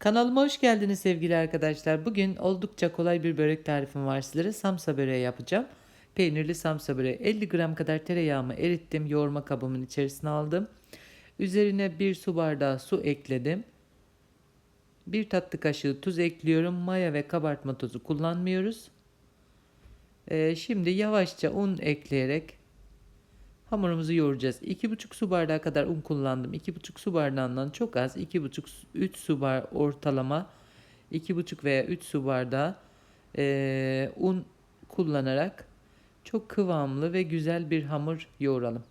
Kanalıma hoş geldiniz sevgili arkadaşlar. Bugün oldukça kolay bir börek tarifim var sizlere. Samsa böreği yapacağım. Peynirli samsa böreği. 50 gram kadar tereyağımı erittim. Yoğurma kabımın içerisine aldım. Üzerine bir su bardağı su ekledim. Bir tatlı kaşığı tuz ekliyorum. Maya ve kabartma tozu kullanmıyoruz. Ee, şimdi yavaşça un ekleyerek Hamurumuzu yoğuracağız. 2,5 su bardağı kadar un kullandım. 2,5 su bardağından çok az. 2,5-3 su bar ortalama 2,5 veya 3 su bardağı e, un kullanarak çok kıvamlı ve güzel bir hamur yoğuralım.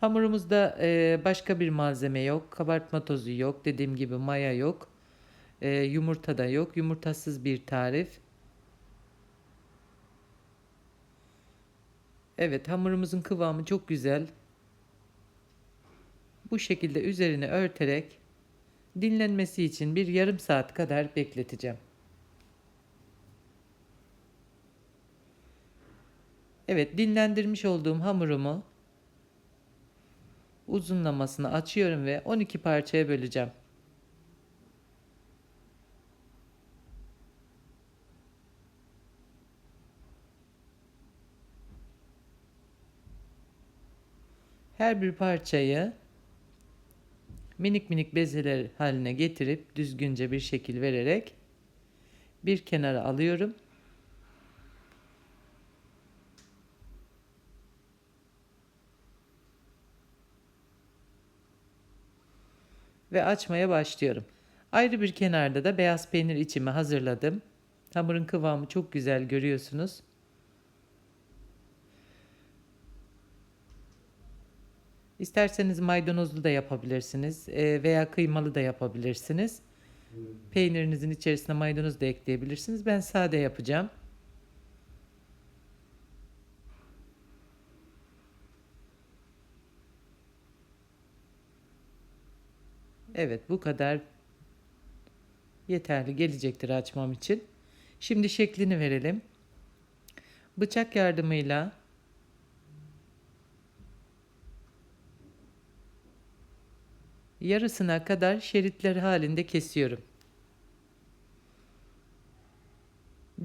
Hamurumuzda e, başka bir malzeme yok. Kabartma tozu yok. Dediğim gibi maya yok. E, yumurta da yok. Yumurtasız bir tarif. Evet hamurumuzun kıvamı çok güzel. Bu şekilde üzerine örterek dinlenmesi için bir yarım saat kadar bekleteceğim. Evet dinlendirmiş olduğum hamurumu uzunlamasını açıyorum ve 12 parçaya böleceğim. Her bir parçayı minik minik bezeler haline getirip düzgünce bir şekil vererek bir kenara alıyorum. Ve açmaya başlıyorum. Ayrı bir kenarda da beyaz peynir içimi hazırladım. Hamurun kıvamı çok güzel görüyorsunuz. İsterseniz maydanozlu da yapabilirsiniz e, veya kıymalı da yapabilirsiniz. Peynirinizin içerisine maydanoz da ekleyebilirsiniz. Ben sade yapacağım. Evet bu kadar yeterli gelecektir açmam için. Şimdi şeklini verelim. Bıçak yardımıyla yarısına kadar şeritler halinde kesiyorum.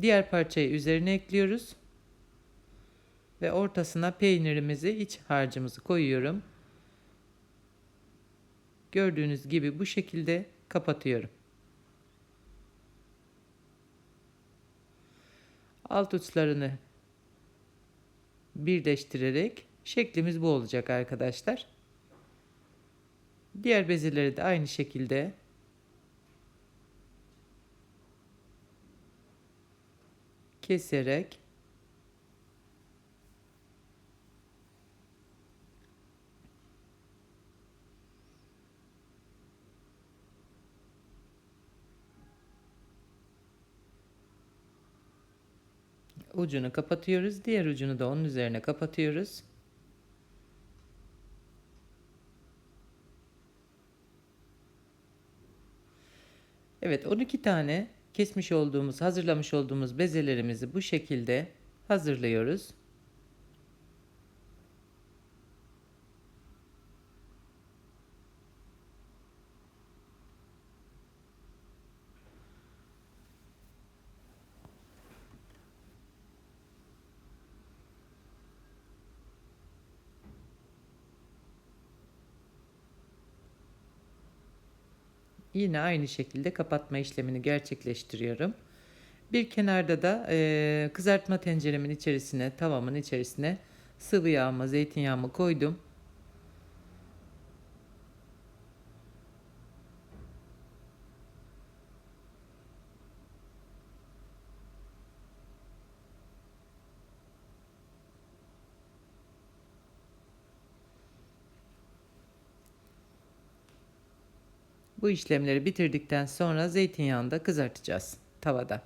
Diğer parçayı üzerine ekliyoruz. Ve ortasına peynirimizi, iç harcımızı koyuyorum. Gördüğünüz gibi bu şekilde kapatıyorum. Alt uçlarını birleştirerek şeklimiz bu olacak arkadaşlar. Diğer bezeleri de aynı şekilde keserek ucunu kapatıyoruz. Diğer ucunu da onun üzerine kapatıyoruz. Evet 12 tane kesmiş olduğumuz, hazırlamış olduğumuz bezelerimizi bu şekilde hazırlıyoruz. Yine aynı şekilde kapatma işlemini gerçekleştiriyorum. Bir kenarda da e, kızartma tenceremin içerisine, tavamın içerisine sıvı yağımı, zeytinyağımı koydum. Bu işlemleri bitirdikten sonra zeytinyağında kızartacağız tavada.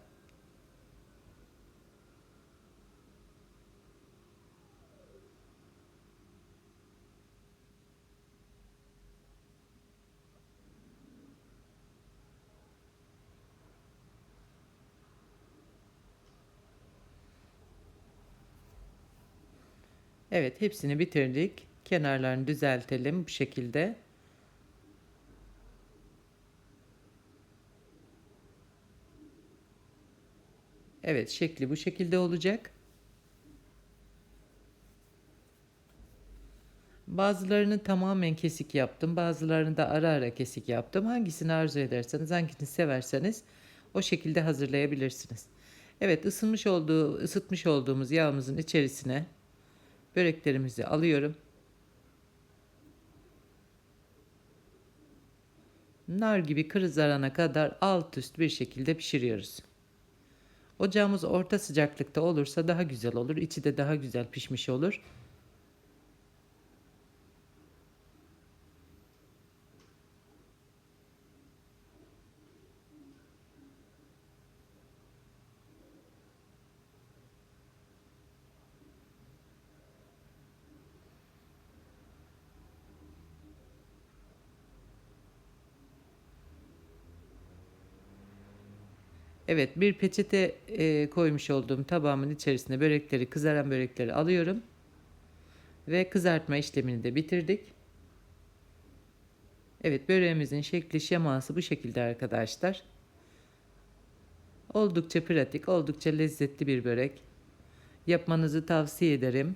Evet hepsini bitirdik. Kenarlarını düzeltelim bu şekilde. Evet şekli bu şekilde olacak. Bazılarını tamamen kesik yaptım. Bazılarını da ara ara kesik yaptım. Hangisini arzu ederseniz, hangisini severseniz o şekilde hazırlayabilirsiniz. Evet ısınmış olduğu, ısıtmış olduğumuz yağımızın içerisine böreklerimizi alıyorum. Nar gibi kızarana kadar alt üst bir şekilde pişiriyoruz. Ocağımız orta sıcaklıkta olursa daha güzel olur. İçi de daha güzel pişmiş olur. Evet bir peçete e, koymuş olduğum tabağımın içerisine börekleri kızaran börekleri alıyorum. Ve kızartma işlemini de bitirdik. Evet böreğimizin şekli şeması bu şekilde arkadaşlar. Oldukça pratik, oldukça lezzetli bir börek. Yapmanızı tavsiye ederim.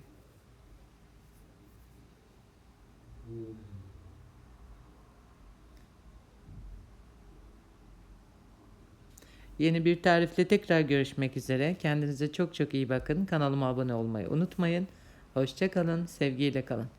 Yeni bir tarifle tekrar görüşmek üzere. Kendinize çok çok iyi bakın. Kanalıma abone olmayı unutmayın. Hoşçakalın, sevgiyle kalın.